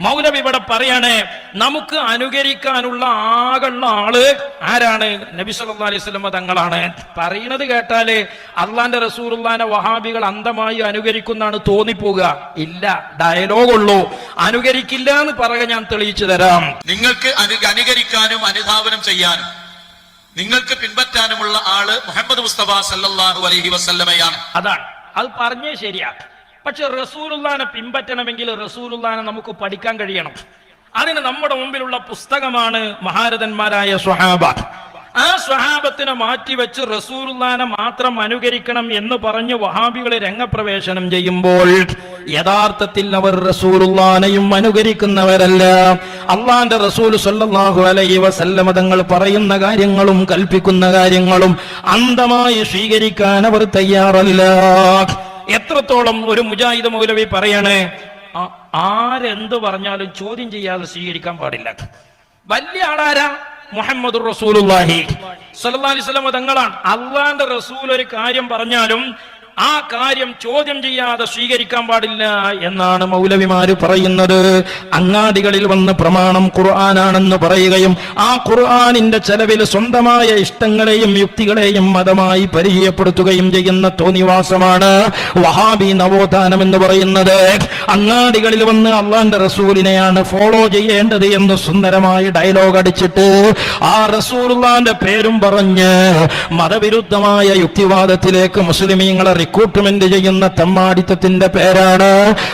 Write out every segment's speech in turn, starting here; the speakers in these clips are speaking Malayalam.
മൗലവി ഇവിടെ പറയാണ് നമുക്ക് അനുകരിക്കാനുള്ള ആകുള്ള ആൾ ആരാണ്? നബി സല്ലാ അലൈഹി സ്വലമ തങ്ങളാണ്. പറയണത് കേട്ടാൽ അള്ളാന്റെ റസൂലുള്ളാനെ വഹാബികൾ അന്ധമായി അനുകരിക്കുന്നാണ് തോന്നിപ്പോവുക ഇല്ല ഡയലോഗ് ഉള്ളൂ. അനുകരിക്കില്ല എന്ന് പറയ ഞാൻ തെളിയിച്ചു തരാം. നിങ്ങൾക്ക് അനു- അനുകരിക്കാനും അനുധാവനം ചെയ്യാനും നിങ്ങൾക്ക് പിൻപറ്റാനുമുള്ള ആൾ മുഹമ്മദ് മുസ്തഫ സല്ലാഹു അലഹി വസല്ലമയാണ്. അതാണ്. അത് പറഞ്ഞേ ശരിയാ. പക്ഷെ റസൂലുല്ലാനെ പിൻപറ്റണമെങ്കിൽ റസൂലുല്ലാനെ നമുക്ക് പഠിക്കാൻ കഴിയണം. അതിന് നമ്മുടെ മുമ്പിലുള്ള പുസ്തകമാണ് മഹാരഥന്മാരായ സ്വഹാബ. ആ സ്വഹാബത്തിനെ മാറ്റിവെച്ച് റസൂലുല്ലാനെ മാത്രം അനുകരിക്കണം എന്ന് പറഞ്ഞ് വഹാബികളെ രംഗപ്രവേശനം ചെയ്യുമ്പോൾ യഥാർത്ഥത്തിൽ അവർ റസൂലുല്ലാനെയും അനുകരിക്കുന്നവരല്ല. അള്ളാന്റെ റസൂൽ സല്ലാഹു അലൈ വസല്ലമ തങ്ങൾ പറയുന്ന കാര്യങ്ങളും കൽപ്പിക്കുന്ന കാര്യങ്ങളും അന്ധമായി സ്വീകരിക്കാൻ അവർ തയ്യാറല്ല. എത്രത്തോളം ഒരു മുജാഹിദ് മൗലവി പറയാണ് ആരെന്ത് പറഞ്ഞാലും ചോദ്യം ചെയ്യാതെ സ്വീകരിക്കാൻ പാടില്ല. വലിയ ആളാരാ? മുഹമ്മദ് റസൂലുള്ളാഹി. സല്ലല്ലാഹി അലൈഹി വസല്ലം തങ്ങളാണ്. അള്ളാന്റെ റസൂൽ ഒരു കാര്യം പറഞ്ഞാലും ആ കാര്യം ചോദ്യം ചെയ്യാതെ സ്വീകരിക്കാൻ പാടില്ല എന്നാണ് മൗലവിമാര് പറയുന്നത്. അങ്ങാടികളിൽ വന്ന് പ്രമാണം ഖുർആനാണെന്ന് പറയുകയും ആ ഖുർആാനിന്റെ ചെലവിൽ സ്വന്തമായ ഇഷ്ടങ്ങളെയും യുക്തികളെയും മതമായി പരിചയപ്പെടുത്തുകയും ചെയ്യുന്ന തോന്നിവാസമാണ് വഹാബി നവോത്ഥാനം എന്ന് പറയുന്നത്. അങ്ങാടികളിൽ വന്ന് അള്ളാന്റെ റസൂലിനെയാണ് ഫോളോ ചെയ്യേണ്ടത് എന്ന് സുന്ദരമായി ഡയലോഗ് അടിച്ചിട്ട് ആ റസൂലുള്ളാന്റെ പേരും പറഞ്ഞ് മതവിരുദ്ധമായ യുക്തിവാദത്തിലേക്ക് മുസ്ലിമീങ്ങളെ റിക്രൂട്ട്മെന്റ് ചെയ്യുന്ന തെമ്മാടിത്തത്തിന്റെ പേരാണ്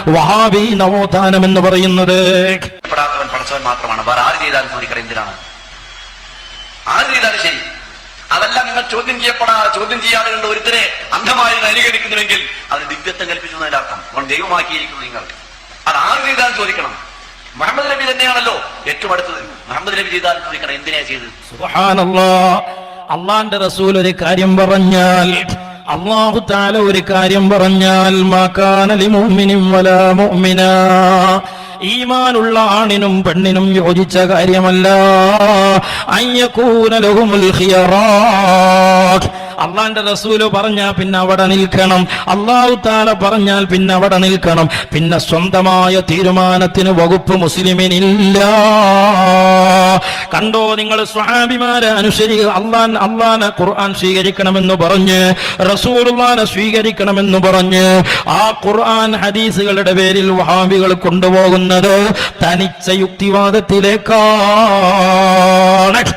വഹാബി നവോത്ഥാനം എന്ന് പറയുന്നത്. പഠിച്ചവൻ മാത്രമാണ്. വേറെ ആര് ചെയ്താലും ചോദിക്കണം എന്തിനാണ്? ആര് ചെയ്താലും ശരി. അതല്ല നിങ്ങൾ ചോദ്യം ചെയ്യപ്പെടാ ചോദ്യം ചെയ്യാതെ കണ്ട് ഒരുത്തരെ അന്ധമായി അനുകരിക്കുന്നുവെങ്കിൽ അത് ദിവ്യത്വം കൽപ്പിച്ചു എന്നതിന്റെ അർത്ഥം. അവൻ ദൈവമാക്കിയിരിക്കുന്നു നിങ്ങൾ. അത് ആര് ചെയ്താലും ചോദിക്കണം. മുഹമ്മദ് നബി തന്നെയാണല്ലോ ഏറ്റവും അടുത്തത്. മുഹമ്മദ് നബി ചെയ്താലും ചോദിക്കണം എന്തിനാ ചെയ്ത് അള്ളാന്റെ റസൂൽ ഒരു കാര്യം പറഞ്ഞാൽ അള്ളാഹു താല ഒരു കാര്യം പറഞ്ഞാൽ മാക്കാനലി മോമിനും വലാ മുഅ്മിന. ഈമാനുള്ള ആണിനും പെണ്ണിനും യോജിച്ച കാര്യമല്ല. അയ്യകൂന ലഹുമുൽ ഖിയറാത്ത് അള്ളാന്റെ റസൂൽ പറഞ്ഞാൽ പിന്നെ അവിടെ നിൽക്കണം. അള്ളാഹു താല പറഞ്ഞാൽ പിന്നെ അവിടെ നിൽക്കണം. പിന്നെ സ്വന്തമായ തീരുമാനത്തിന് വകുപ്പ് മുസ്ലിമിനില്ല. കണ്ടോ നിങ്ങൾ സ്വഹാബിമാരെ അനുസരി അള്ളാൻ അള്ളാനെ ഖുർആൻ സ്വീകരിക്കണമെന്ന് പറഞ്ഞ് റസൂർമാനെ സ്വീകരിക്കണമെന്ന് പറഞ്ഞ് ആ ഖുർആൻ ഹദീസുകളുടെ പേരിൽ വഹാബികൾ കൊണ്ടുപോകുന്നത് തനിച്ച യുക്തിവാദത്തിലേക്കാണ്.